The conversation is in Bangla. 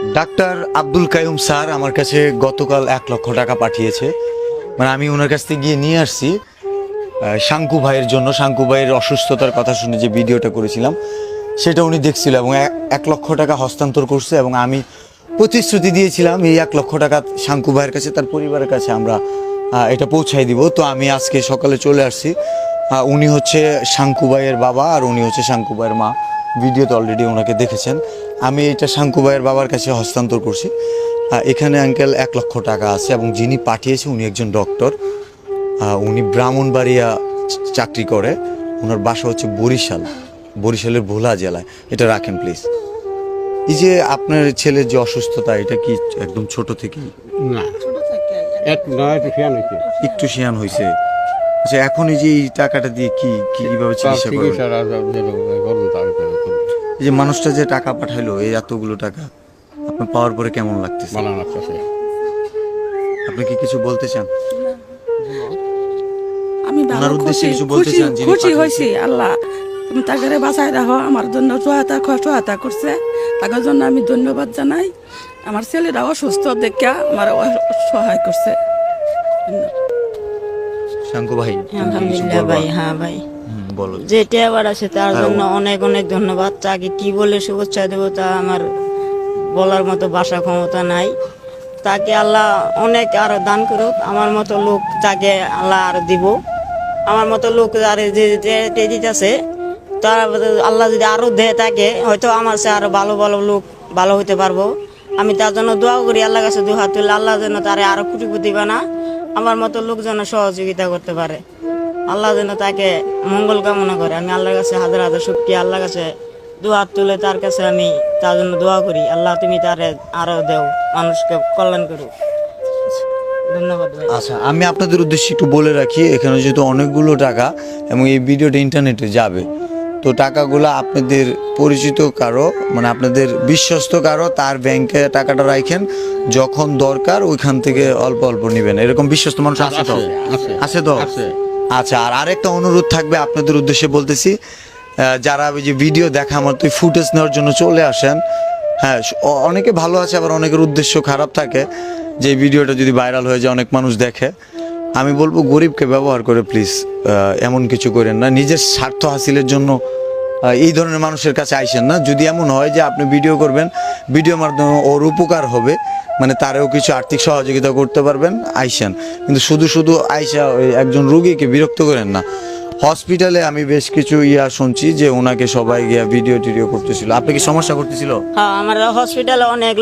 ডাক্তার আব্দুল কায়ুম স্যার আমার কাছে গতকাল এক লক্ষ টাকা পাঠিয়েছে। মানে আমি ওনার কাছ থেকে গিয়ে নিয়ে আসছি। শাঙ্কু ভাইয়ের জন্য। শাঙ্কু ভাইয়ের অসুস্থতার কথা শুনে যে ভিডিওটা করেছিলাম, সেটা উনি দেখছিল এবং এক লক্ষ টাকা হস্তান্তর করছে এবং আমি প্রতিশ্রুতি দিয়েছিলাম, এই এক লক্ষ টাকা শাঙ্কু ভাইয়ের কাছে, তার পরিবারের কাছে আমরা এটা পৌঁছাই দিব। তো আমি আজকে সকালে চলে আসছি। উনি হচ্ছে শাঙ্কু ভাইয়ের বাবা আর উনি হচ্ছে শাঙ্কু ভাইয়ের মা। ভিডিওতে অলরেডি ওনাকে দেখেছেন। আমি এটা শাঙ্কু ভাইয়ের বাবার কাছে হস্তান্তর করছি। এখানে আঙ্কেল এক লক্ষ টাকা আছে এবং যিনি পাঠিয়েছে উনি একজন ডক্টর উনি ব্রাহ্মণবাড়িয়া চাকরি করে। ওনার বাসা হচ্ছে বরিশাল বরিশালের ভোলা জেলায়। এটা রাখেন প্লিজ এই যে আপনার ছেলের যে অসুস্থতা এটা কি একদম ছোট থেকেই? না। এক একটু শিয়ান হয়েছে। আচ্ছা এখন এই যে এই টাকাটা দিয়ে কি কি কীভাবে চিকিৎসা করবেন? এই যে মানুষটা যে টাকা পাঠাইলো এই এতগুলো টাকা আপনি পাওয়ার পরে কেমন লাগতেছে? বানানো লাগতেছে আপনি কি কিছু বলতে চান? আমি ভালো উদ্দেশ্যে কিছু বলতে চান যিনি খুশি? হয়েছি আল্লাহ। তুমি তাকে বাঁচাই রাখো আমার জন্য সহায়তা সহায়তা করছে। তাদের জন্য আমি ধন্যবাদ জানাই। আমার ছেলেরা অসুস্থ দেখে আমার সহায় করছে। শঙ্কু ভাই কিছু আলহামদুলিল্লাহ ভাই হ্যাঁ ভাই। যেটা আবার আছে তার জন্য অনেক অনেক ধন্যবাদ। তাকে কি বলে শুভেচ্ছা দেবো তা আমার বলার মতো ভাষা ক্ষমতা নাই। তাকে আল্লাহ অনেক আরও দান করুক। আমার মতো লোক তাকে আল্লাহ আর দিব। আমার মতো লোক আর যে যে দিতেছে তার আল্লাহ যদি আরও দেয় তাকে হয়তো আমার সে আরও ভালো ভালো লোক ভালো হতে পারব। আমি তার জন্য দোয়া করি আল্লাহ কাছে দু হাত তুলে। আল্লাহ যেন তারে আরও কুটিপতি বানা। আমার মতো লোক যেন সহযোগিতা করতে পারে। আল্লাহ যেন তাকে মঙ্গল কামনা করে। আমি আল্লাহর কাছে হাজার হাজার শুক্রিয়া আল্লাহর কাছে দু হাত তুলে তার কাছে আমি তার জন্য দোয়া করি। আল্লাহ তুমি তারে আরও দেও মানুষকে কল্যাণ করো ধন্যবাদ আচ্ছা আমি আপনাদের উদ্দেশ্যে একটু বলে রাখি এখানে যেহেতু অনেকগুলো টাকা এবং এই ভিডিওটা ইন্টারনেটে যাবে তো টাকাগুলো আপনাদের পরিচিত কারও মানে আপনাদের বিশ্বস্ত কারও তার ব্যাংকে টাকাটা রাখেন যখন দরকার ওইখান থেকে অল্প অল্প নেবেন। এরকম বিশ্বস্ত মানুষ আছে তো? আছে, আছে, আছে তো? আছে। আচ্ছা আর আরেকটা অনুরোধ থাকবে আপনাদের উদ্দেশ্যে বলতেছি যারা ওই যে ভিডিও দেখা আমার তুই ফুটেজ নেওয়ার জন্য চলে আসেন হ্যাঁ অনেকে ভালো আছে, আবার অনেকের উদ্দেশ্য খারাপ থাকে, যে ভিডিওটা যদি ভাইরাল হয়ে যায়, অনেক মানুষ দেখে। আমি বলব গরিবকে ব্যবহার করে প্লিজ এমন কিছু করেন না, নিজের স্বার্থ হাসিলের জন্য এই ধরনের মানুষের কাছে আইসেন না। যদি এমন হয় যে আপনি ভিডিও করবেন ভিডিওর মাধ্যমে ওর উপকার হবে মানে তারেও কিছু আর্থিক সহযোগিতা করতে পারবেন আইসান। কিন্তু শুধু শুধু আইসা একজন রুগীকে বিরক্ত করেন না। হসপিটালে আমি বেশ কিছু ইয়া শুনছি যে ওনাকে সবাই গিয়া ভিডিও টিডিও করতেছিল। আপনি কি সমস্যা করতেছিল? হ্যাঁ আমার হসপিটালে অনেক